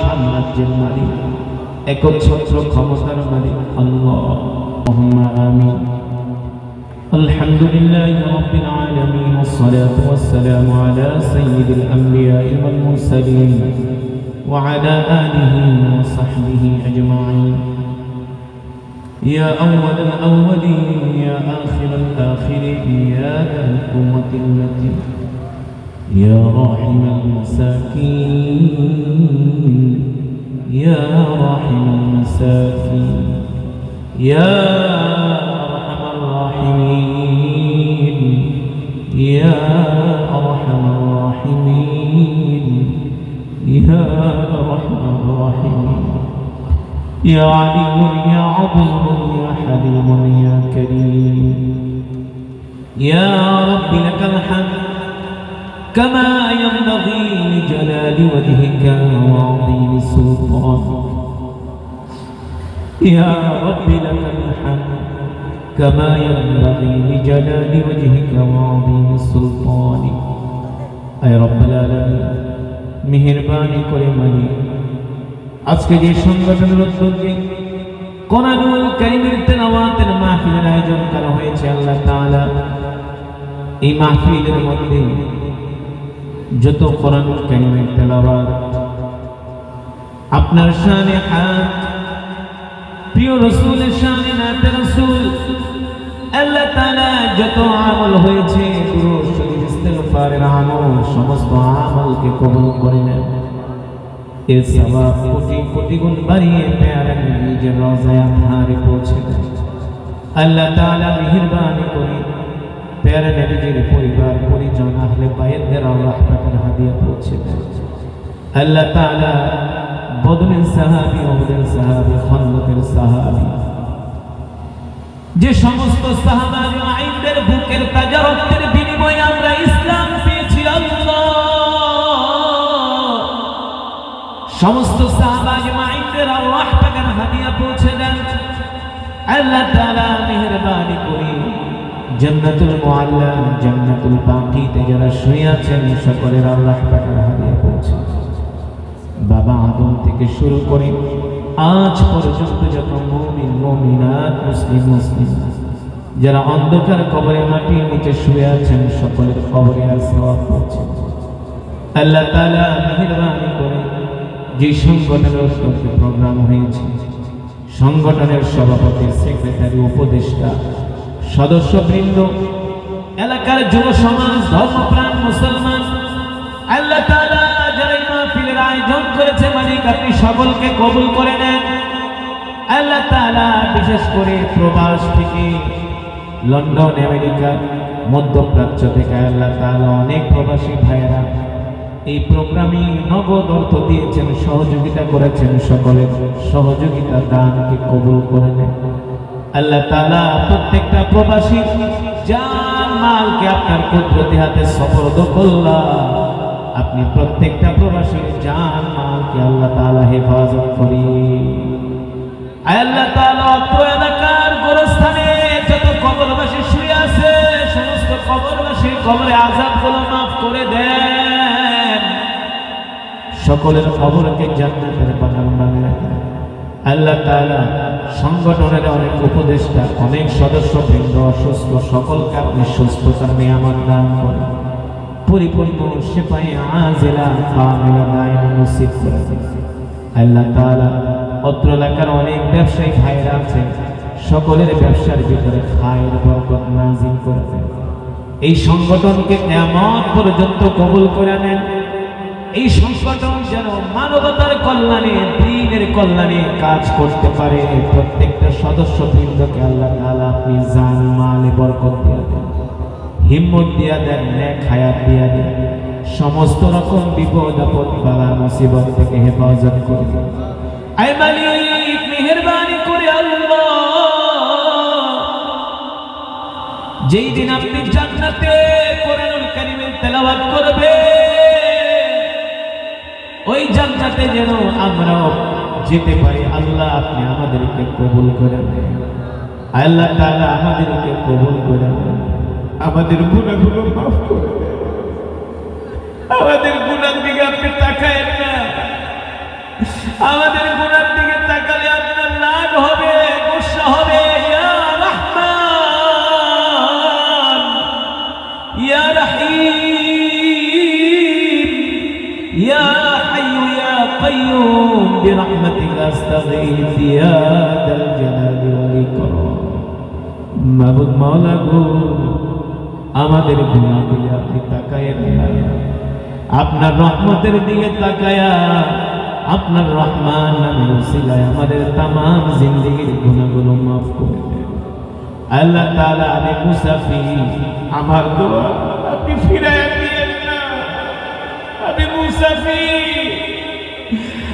সাহায্যের মালিক একচ্ছত্র ক্ষমতার মালিক আল্লাহ আমিন الحمد لله رب العالمين والصلاة والسلام على سيد الأنبياء والمرسلين وعلى آله وصحبه أجمعين يا أول الأولين يا آخر الآخرين يا ذا القوة المتين يا راحم المساكين يا راحم المساكين يا أرحم الراحمين يا أرحم الراحمين يا أرحم الراحمين. يا عليم يا عظيم يا حليم يا كريم. يا رب لك الحمد كما ينبغي لجلال وجهك وعظيم سلطانك يا رب لك الحمد كما ينبغي لجلال وجهك وعظيم سلطانك أي رب العالمين মেহেরবানি করে মালিক আজকে যে সংগঠনের উদ্যোগে কোরআনুল কারীমের তেলাওয়াতের মাহফিলের আয়োজন করা হয়েছে আল্লাহ তাআলা এই মাহফিলের মধ্যে যত কোরআনুল কারীমের তেলাওয়াত, আপনার শানে হাত, প্রিয় রসুলের শানে নাতে রসুল, আল্লাহ তাআলা যত আমল হয়েছে, পুরো শরীর আমল, সমস্ত আমলকে কবুল করে নেন এর সওয়াব কোটি কোটি গুণ বাড়িয়ে পেয়ারা নিজের রওজায় আপনারে পৌঁছে আল্লাহ করে পেয়ারা নবীজির পরিবার, পরিজন, আহলে বাইতদের আল্লাহ পাকের হাদিয়া পৌঁছে আল্লাহ তাআলা বদরের সাহাবী ওদের সাহাবী, খন্দকের সাহাবী, যে সমস্ত সাহাবা আইনদের বুকের তাজা রক্তের বিনিময়ে আমরা ইসলাম পেয়েছি সমস্ত সাহাবা আইনদের আল্লাহ পাকের হাদিয়া পৌঁছে দেন। আল্লাহ তাআলা জান্নাতুল মুআল্লা, জান্নাতুল বাকিতে যারা শুয়ে আছেন সকলের আল্লাহ পাকের হাদিয়া পৌঁছে। বাবা আদম থেকে শুরু করে আজ পর্যন্ত যত মুমিন, মুমিনাত, মুসলিম মুসলিম, যারা অন্ধকার কবরে মাটির নিচে শুয়ে আছেন, সকলের কবরে আর সওয়াব পৌঁছে আল্লাহ তালা মেহেরবানি করে যে সংগঠনের প্রোগ্রাম হয়েছে, সংগঠনের সভাপতি, সেক্রেটারি, উপদেষ্টা সদস্যবৃন্দ, এলাকার যুব সমাজ ধর্মপ্রাণ মুসলমান, আল্লাহ তাআলা যারা মাহফিলের আয়োজন করেছে মালিক আপনি সকলকে কবুল করে নেন। আল্লাহ তাআলা বিশেষ করে প্রবাস থেকে লন্ডন, আমেরিকা, মধ্যপ্রাচ্য থেকে আল্লাহ তাআলা অনেক প্রবাসী ভাইয়েরা এই প্রোগ্রামে নগদ অর্থ দিয়েছেন, সহযোগিতা করেছেন, সকলের সহযোগিতা, দানকে কবুল করে নেন। আল্লাহ তাআলা প্রত্যেকটা প্রবাসী জান মালকে আপনার কুদরতি হাতে সফরদ করলাম আপনি প্রত্যেকটা প্রবাসীর জান মালকে আল্লাহ তাআলা হেফাজত করি। আল্লাহ তাআলা, অত্র এলাকার গোরস্থানে যত কবরবাসী শুয়ে আছে, সমস্ত কবরবাসীর কবরে আযাবগুলো মাফ করে দেন। সকলের কবরকে জান্নাতের বাগান বানিয়ে আল্লাহ তাআলা সংগঠনের অনেক উপদেষ্টা, অনেক সদস্যবৃন্দ, অসুস্থ সকলকে আপনি সুস্থতার নিয়ামত দান করেন পরিপূর্ণ সেপাই আজিলা কামিলা নসিব করে আল্লাহ তাআলা অত্র এলাকার অনেক ব্যবসায়ী ভাইরা আছেন, সকলের ব্যবসার ভিতরে খায়ের বরকত নাজিল করে এই সংগঠনকে এমন পর্যন্ত কবুল করে নেন এই সংগঠন যেন মানবতার কল্যাণে, দিনের কল্যাণে কাজ করতে পারে। প্রত্যেকটা সদস্য বৃন্দকে আল্লাহ তাআলা আপনি জান, মালে বরকত দিয়ে দেন। হিম্মত দিয়া দেন, নেক হায়াত দিয়া দেন। সমস্ত রকম বিপদ, আপদ, বালা, মুসিবত থেকে হেফাজত করে আয় মালিক, মেহেরবানি করে আল্লাহ। যেই দিন আপনি জান্নাতে কোরআনুল কারীমের তেলাওয়াত করবে ওই জান্নাতে যেন আমরাও যেতে পারি। আল্লাহ আপনি আমাদেরকে কবুল করে আল্লাহ তাআলা আমাদেরকে কবুল করে আমাদের গুনাহগুলো মাফ করে দেন। আমাদের গুণার দিকে আপনি তাকায়েন না। আমাদের আস্তাগীথ ইয়া দাল জালালি ওয়াল ইকরাম মাবুদ মাওলা গো, আমাদের গুনাহ দিকে আপনি তাকায়েন না আপনার রহমতের দিকে তাকায়া, আপনার রহমান নামের উসিলায় আমাদের তামাম জিন্দেগির গুনাহগুলো মাফ করে দেন। আল্লাহ তাআলা আলী মুসাফি আমার দোয়া আপনি ফিরায় দিয়েন না আমি মুসাফি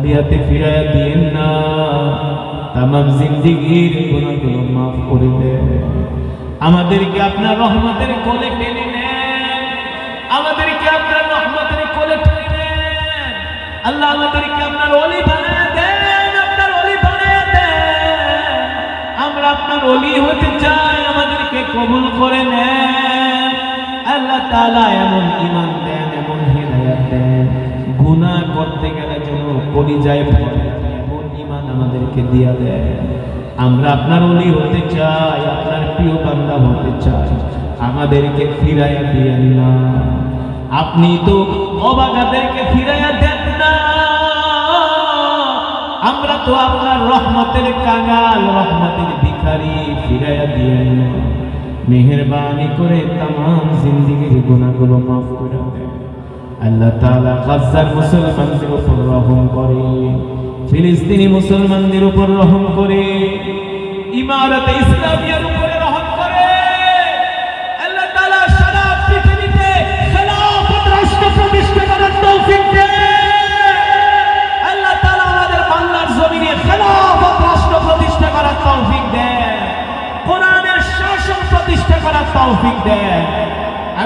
হাতে ফিরাইয়া দিয়েন না। তামাম জিন্দিগির গুণাগুলো মাফ করে দেন। আমাদেরকে আপনার রহমতের কোলে টেনে নেন। আমাদেরকে আপনার রহমতের কোলে টেনে নেন। আল্লাহ আমাদেরকে আপনার অলি বানায় দেন, আপনার অলি বানায় দেন। আমরা আপনার অলি হতে চাই, আমাদেরকে কবুল করে নেন। আল্লাহ তাআলা এমন ঈমান দেন, এমন হেদায়েত দেন। পরিযায় ভয় এমন ঈমান আমাদেরকে দিয়া দেয়। আমরা আপনার অলি হতে চাই, আপনার প্রিয় বান্দা হতে চাই, আমাদেরকে ফিরাইয়া দিয়েন না। আপনি তো অবাগাদেরকে ফিরাইয়া দেন না। আমরা তো আপনার রহমতের কাঙাল, রহমতের ভিখারি, ফিরাইয়া দিয়েন না। মেহরবানি করে তাম জিন্দিগির গুণাগুলো মাফ করে দেন। আল্লাহ তাআলা গাজ্জার মুসলমানদের উপর রহম করে, ফিলিস্তিনি মুসলমানদের উপর রহম করে, ইমারত ইসলামিয়ার উপরে রহম করে। আল্লাহ তাআলা সারা পৃথিবীতে খেলাফত রাষ্ট্র প্রতিষ্ঠা করার তৌফিক দেন।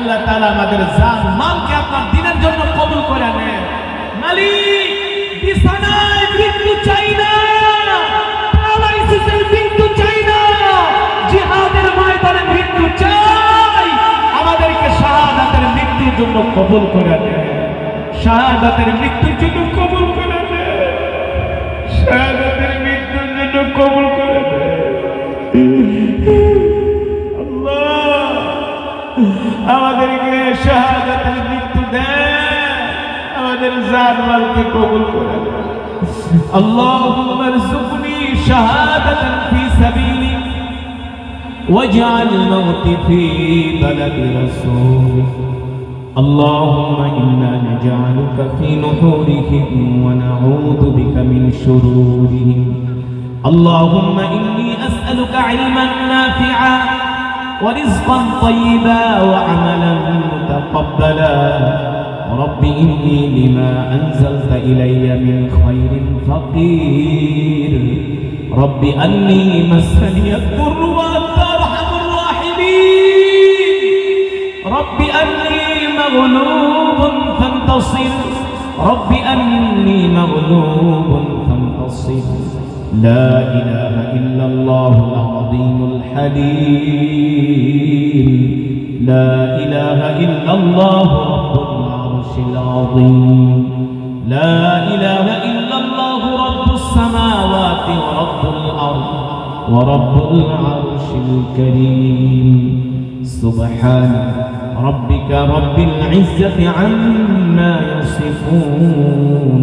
আল্লাহ তালা আমাদের জান মালকে আপনার দিনের জন্য কবুল করে নেন। মালিক, বিছানায় মৃত্যু চাই না। আমাদেরকে মৃত্যুর জন্য কবুল করে নেন। শাহাদাতের মৃত্যুর জন্য আমাদেরকে শাহাদাতের মৃত্যু দেন আমাদের জানমালকে কবুল করে দেন اللهم ارزقني شهادة في سبيلك واجعل موتي في بلد رسولك اللهم إنا نجعلك في نحورهم ونعوذ بك من شرورهم اللهم إني أسألك علما نافعا ورزقا طيبا وعملا متقبلا. رب إني لما أنزلت إلي من خير فقير. رب أني مسني الضر وأنت أرحم الراحمين. رب أني مغلوب فانتصر. رب أني مغلوب فانتصر. لا إله إلا الله العظيم الحليم. لا إله إلا الله رب العرش العظيم. لا إله إلا الله رب السماوات ورب الأرض ورب العرش الكريم. سبحان ربك رب العزة عما يصفون.